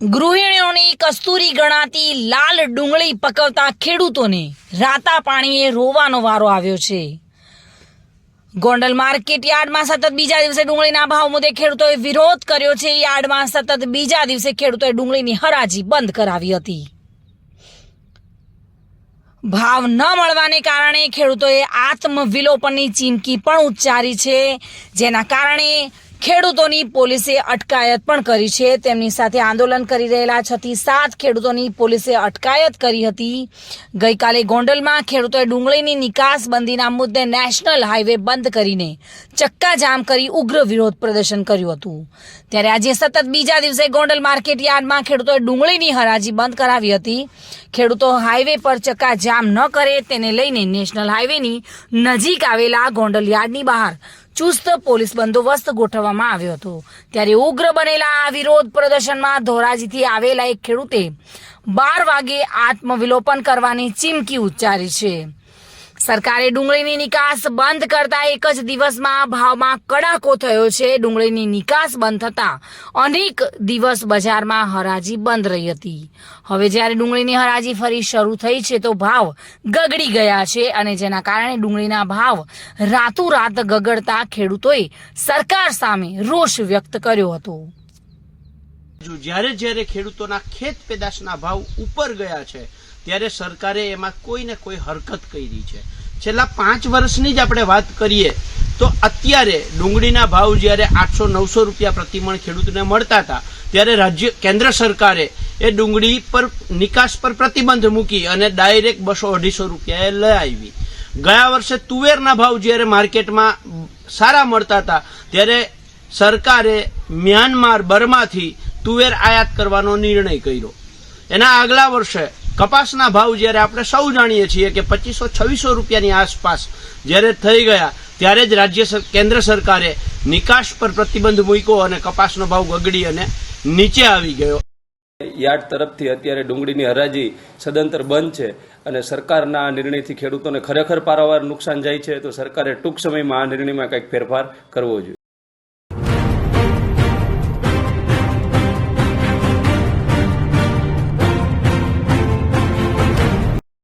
ગૃહિણીઓની કસ્તુરી ગણાતી લાલ ડુંગળી પકવતા ખેડૂતોને રાતા પાણીએ રોવાનો વારો આવ્યો છે. ગોંડલ માર્કેટ યાર્ડમાં સતત બીજા દિવસે ડુંગળીના ભાવ મુદ્દે ખેડૂતોએ વિરોધ કર્યો છે. યાર્ડમાં સતત બીજા દિવસે ખેડૂતોએ ડુંગળીની હરાજી બંધ કરાવી હતી. ભાવ ન મળવાને કારણે ખેડૂતોએ આત્મવિલોપનની ચીમકી પણ ઉચ્ચારી છે. જેના કારણે ખેડૂતોની પોલીસે અટકાયત પણ કરી છે. તેમની સાથે આંદોલન કરી રહેલા છથી સાત ખેડૂતોની પોલીસે અટકાયત કરી હતી. ગઈકાલે ગોંડલમાં ખેડૂતોએ ડુંગળીની નિકાસ બંધીના મુદ્દે નેશનલ હાઈવે બંધ કરીને ચક્કાજામ કરી ઉગ્ર વિરોધ પ્રદર્શન કર્યું હતું. ત્યારે આજે સતત બીજા દિવસે ગોંડલ માર્કેટ યાર્ડમાં ખેડૂતોએ ડુંગળીની હરાજી બંધ કરાવી હતી. ખેડૂતો હાઈવે પર ચક્કાજામ ન કરે તેને લઈને નેશનલ હાઈવેની નજીક આવેલા ગોંડલ યાર્ડની બહાર ચુસ્ત પોલીસ બંદોબસ્ત ગોઠવવામાં આવ્યો હતો. ત્યારે ઉગ્ર બનેલા આ વિરોધ પ્રદર્શનમાં ધોરાજીથી આવેલા એક ખેડૂતે બાર વાગે આત્મવિલોપન કરવાની ચીમકી ઉચ્ચારી છે. સરકારે ડુંગળીની નિકાસ બંધ કરતા એક જ દિવસમાં ભાવમાં કડાકો થયો છે. ડુંગળીની નિકાસ બંધ થતા અનેક દિવસ બજારમાં હરાજી બંધ રહી હતી. હવે જ્યારે ડુંગળીની હરાજી ફરી શરૂ થઈ છે તો ભાવ ગગડી ગયા છે અને જેના કારણે ડુંગળીના ભાવ રાતોરાત ગગડતા ખેડૂતોએ સરકાર સામે રોષ વ્યક્ત કર્યો હતો. જ્યારે જ્યારે ખેડૂતોના ખેત પેદાશના ભાવ ઉપર ગયા છે, ત્યારે સરકારે એમાં કોઈ ને કોઈ હરકત કરી છે. છેલ્લા પાંચ વર્ષની જ આપણે વાત કરીએ, તો અત્યારે ડુંગળીના ભાવ જ્યારે આઠસો નવસો રૂપિયા પ્રતિમણ ખેડૂતને મળતા હતા, ત્યારે રાજ્ય, કેન્દ્ર સરકારે એ ડુંગળી પર, નિકાસ પર પ્રતિબંધ મૂકી અને ડાયરેક્ટ બસો અઢીસો રૂપિયાએ લઈ આવી. ગયા વર્ષે તુવેરના ભાવ જ્યારે માર્કેટમાં સારા મળતા હતા, ત્યારે સરકારે મ્યાનમાર બર્માથી તુવેર આયાત કરવાનો નિર્ણય કર્યો. એના આગલા વર્ષે કપાસના ભાવ જ્યારે આપણે સૌ જાણીએ છીએ કે પચીસો છવ્વીસો રૂપિયાની આસપાસ જ્યારે થઈ ગયા, ત્યારે જ રાજ્ય કેન્દ્ર સરકારે નિકાસ પર પ્રતિબંધ મૂક્યો અને કપાસનો ભાવ ગગડી અને નીચે આવી ગયો. યાર્ડ તરફથી અત્યારે ડુંગળીની હરાજી સદંતર બંધ છે અને સરકારના નિર્ણયથી ખેડૂતોને ખરેખર પારાવાર નુકસાન જાય છે, તો સરકારે ટૂંક સમયમાં આ નિર્ણયમાં કંઈક ફેરફાર કરવો જોઈએ.